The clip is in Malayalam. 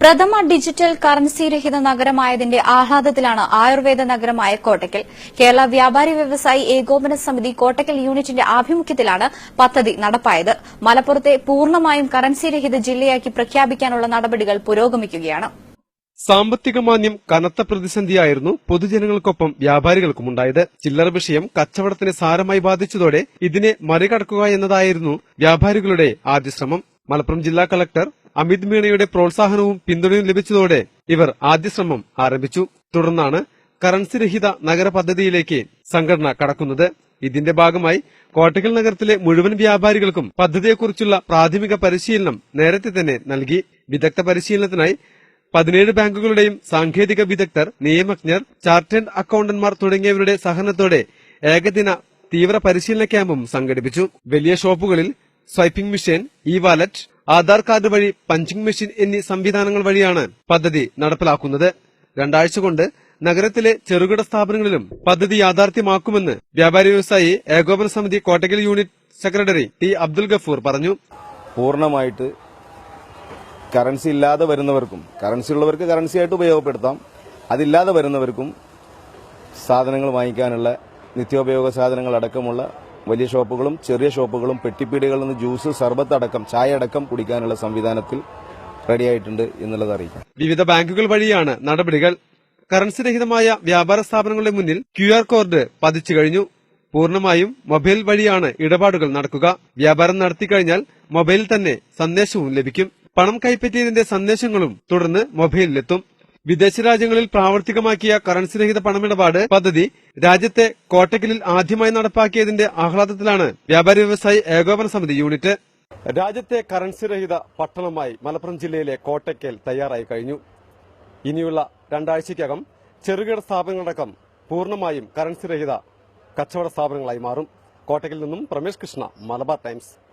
പ്രഥമ ഡിജിറ്റൽ കറൻസി രഹിത നഗരമായതിന്റെ ആഹ്ലാദത്തിലാണ് ആയുർവേദ നഗരമായ കോട്ടയ്ക്കൽ. കേരള വ്യാപാരി വ്യവസായി ഏകോപന സമിതി കോട്ടയ്ക്കൽ യൂണിറ്റിന്റെ ആഭിമുഖ്യത്തിലാണ് പദ്ധതി നടപ്പായത്. മലപ്പുറത്തെ പൂർണമായും കറൻസി രഹിത ജില്ലയാക്കി പ്രഖ്യാപിക്കാനുള്ള നടപടികൾ പുരോഗമിക്കുകയാണ്. സാമ്പത്തിക മാന്യം കനത്ത പ്രതിസന്ധിയായിരുന്നു പൊതുജനങ്ങൾക്കൊപ്പം വ്യാപാരികൾക്കുമുണ്ടായത് ചില്ലറ വിഷയം കച്ചവടത്തിന് സാരമായി ബാധിച്ചതോടെ ഇതിനെ മറികടക്കുക എന്നതായിരുന്നു വ്യാപാരികളുടെ ആദ്യ ശ്രമം. മലപ്പുറം ജില്ലാ കളക്ടർ അമിത് മീണയുടെ പ്രോത്സാഹനവും പിന്തുണയും ലഭിച്ചതോടെ ഇവർ ആദ്യ ശ്രമം ആരംഭിച്ചു. തുടർന്നാണ് കറൻസി രഹിത നഗര പദ്ധതിയിലേക്ക് സംഘടന കടക്കുന്നത്. ഇതിന്റെ ഭാഗമായി കോട്ടക്കൽ നഗരത്തിലെ മുഴുവൻ വ്യാപാരികൾക്കും പദ്ധതിയെക്കുറിച്ചുള്ള പ്രാഥമിക പരിശീലനം നേരത്തെ തന്നെ നൽകി. വിദഗ്ധ പരിശീലനത്തിനായി പതിനേഴ് ബാങ്കുകളുടെയും സാങ്കേതിക വിദഗ്ധർ നിയമജ്ഞർ ചാർട്ടേഡ് അക്കൌണ്ടന്മാർ തുടങ്ങിയവരുടെ സഹകരണത്തോടെ ഏകദിന തീവ്ര പരിശീലന ക്യാമ്പും സംഘടിപ്പിച്ചു. വലിയ ഷോപ്പുകളിൽ swiping machine e wallet Aadhaar card വഴി പഞ്ചിംഗ് മെഷീൻ എന്നീ സംവിധാനങ്ങൾ വഴിയാണ് പദ്ധതി നടപ്പിലാക്കുന്നത്. രണ്ടാഴ്ച കൊണ്ട് നഗരത്തിലെ ചെറുകിട സ്ഥാപനങ്ങളിലും പദ്ധതി യാഥാർത്ഥ്യമാക്കുമെന്ന് വ്യാപാരി വ്യവസായി ഏകോപന സമിതി Kottakkal unit secretary T Abdul Gafoor പറഞ്ഞു. പൂർണമായിട്ട് കറൻസി ഇല്ലാതെ വരുന്നവർക്കും കറൻസി ഉള്ളവർക്ക് കറൻസി ആയിട്ട് ഉപയോഗപ്പെടുത്താം. അതില്ലാതെ വരുന്നവർക്കും സാധനങ്ങൾ വാങ്ങിക്കാനുള്ള നിത്യോപയോഗ സാധനങ്ങൾ അടക്കമുള്ള വലിയ ഷോപ്പുകളും ചെറിയ ഷോപ്പുകളും പെട്ടിപ്പീടികളിൽ നിന്ന് ജ്യൂസ് സർബത്ത് അടക്കം ചായ അടക്കം കുടിക്കാനുള്ള സംവിധാനത്തിൽ റെഡിയായിട്ടുണ്ട് എന്നുള്ളത് അറിയിക്കാം. വിവിധ ബാങ്കുകൾ വഴിയാണ് നടപടികൾ. കറൻസി രഹിതമായ വ്യാപാര സ്ഥാപനങ്ങളുടെ മുന്നിൽ ക്യു ആർ കോഡ് പതിച്ചു കഴിഞ്ഞു. പൂർണമായും മൊബൈൽ വഴിയാണ് ഇടപാടുകൾ നടക്കുക. വ്യാപാരം നടത്തി കഴിഞ്ഞാൽ മൊബൈലിൽ തന്നെ സന്ദേശവും ലഭിക്കും. പണം കൈപ്പറ്റിയതിന്റെ സന്ദേശങ്ങളും തുടർന്ന് മൊബൈലിലെത്തും. വിദേശ രാജ്യങ്ങളിൽ പ്രാവർത്തികമാക്കിയ കറൻസി രഹിത പണമിടപാട് പദ്ധതി രാജ്യത്തെ കോട്ടക്കലിൽ ആദ്യമായി നടപ്പാക്കിയതിന്റെ ആഹ്ലാദത്തിലാണ് വ്യാപാരി വ്യവസായി ഏകോപന സമിതി യൂണിറ്റ്. രാജ്യത്തെ കറൻസി രഹിത പട്ടണമായി മലപ്പുറം ജില്ലയിലെ കോട്ടയ്ക്കൽ തയ്യാറായി കഴിഞ്ഞു. ഇനിയുള്ള രണ്ടാഴ്ചയ്ക്കകം ചെറുകിട സ്ഥാപനങ്ങളടക്കം പൂർണമായും കറൻസി രഹിത കച്ചവട സ്ഥാപനങ്ങളായി മാറും. കോട്ടയ്ക്കിൽ നിന്നും പ്രമേഷ് കൃഷ്ണ മലബാർ ടൈംസ്.